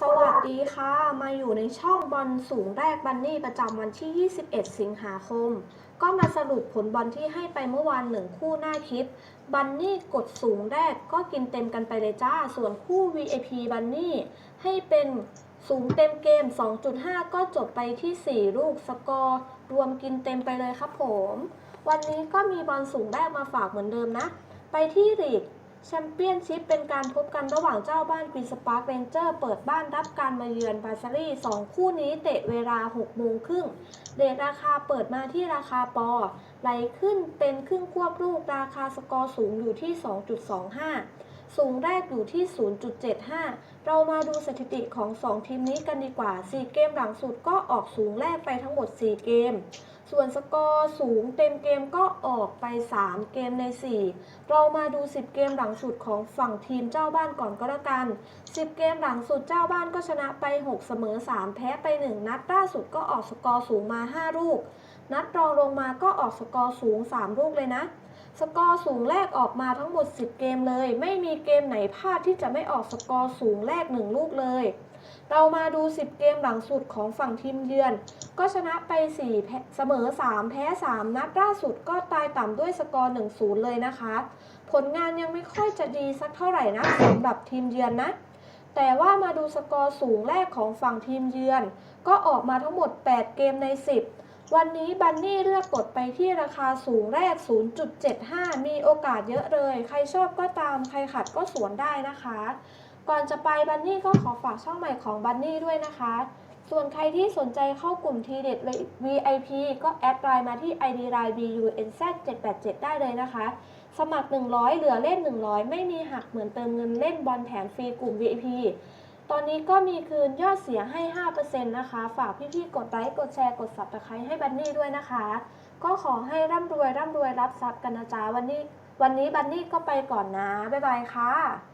สวัสดีค่ะ มาอยู่ในช่องบอลสูงแรกบันนี่ประจำวันที่ 21 สิงหาคม ก็มาสรุปผลบอลที่ให้ไปเมื่อวานหนึ่งคู่หน้าคลิปบันนี่กดสูงแรกก็กินเต็มกันไปเลยจ้า ส่วนคู่ VIP บันนี่ให้เป็นสูงเต็มเกม 2.5 ก็จบไปที่ 4 ลูกสกอร์ รวมกินเต็มไปเลยครับผม วันนี้ก็มีบอลสูงแรกมาฝากเหมือนเดิมนะ ไปที่ลีก แชมเปี้ยนชิพเป็นการพบกันระหว่างเจ้าบ้านกรีนสปาร์คเรนเจอร์เปิดบ้านรับการมาเยือนบาซารีสองคู่นี้เตะเวลา 6 โมงครึ่ง เดทราคาเปิดมาที่ราคาปอ ไหลขึ้นเป็นครึ่งควบลูกราคาสกอร์สูงอยู่ที่ 2.25 สูงแรกอยู่ที่ 0.75 เรามาดูสถิติของ 2 ทีมนี้กันดีกว่า 4 เกมหลังสุดก็ออกสูงแรกไปทั้งหมด 4 เกม ส่วนสกอร์สูงเต็มเกมก็ออกไป 3 เกมใน 4 เรามาดู 10 เกมหลังสุดของฝั่งทีมเจ้าบ้านก่อนก็แล้วกัน 10 เกมหลังสุดเจ้าบ้านก็ชนะไป 6 เสมอ 3 แพ้ไป 1 นัดล่าสุดก็ออกสกอร์สูงมา 5 ลูก นัดรองลงมาก็ออกสกอร์สูง 3 ลูกเลยนะ สกอร์สูงแรกออกมาทั้งหมด 10 เกมเลย ไม่มีเกมไหนพลาดที่จะไม่ออกสกอร์สูงแรก 1 ลูกเลย เรามาดู 10 เกมหลังสุดของฝั่งทีมเยือน ก็ชนะไป 4 เสมอ 3 แพ้ 3 นัดล่าสุดก็ตายต่ำด้วยสกอร์ 1-0 เลยนะคะ ผลงานยังไม่ค่อยจะดีสักเท่าไหร่นะสำหรับทีมเยือนนะแต่ว่ามาดูสกอร์สูงแรกของฝั่งทีมเยือน ก็ออกมาทั้งหมด 8 เกมใน 10 วันนี้บันนี่เลือกกดไปที่ราคาสูงแรก 0.75 มีโอกาสเยอะเลย ใครชอบก็ตาม ใครขัดก็สวนได้นะคะ ก่อนจะไปบันนี่ก็ขอฝากช่องใหม่ของบันนี่ด้วยนะคะ ส่วนใครที่สนใจเข้ากลุ่มทีเด็ด VIP ก็แอดไลน์มาที่ ID line BUNZ 787 ได้เลยนะคะ สมัคร 100 เหลือเล่น 100 ไม่มีหักเหมือนเติมเงินเล่นบอลแถมฟรีกลุ่ม VIP ตอนนี้ก็มีคืนยอดเสียให้ 5%นะคะ ฝากพี่ๆ กดไลค์ กดแชร์ กดสับตะไคร้ให้บันนี่ด้วยนะคะ ก็ขอให้ร่ำรวยร่ำรวยรับทรัพย์กันนะจ๊ะ วันนี้ วันนี้บันนี่ก็ไปก่อนนะ บ๊ายบายค่ะ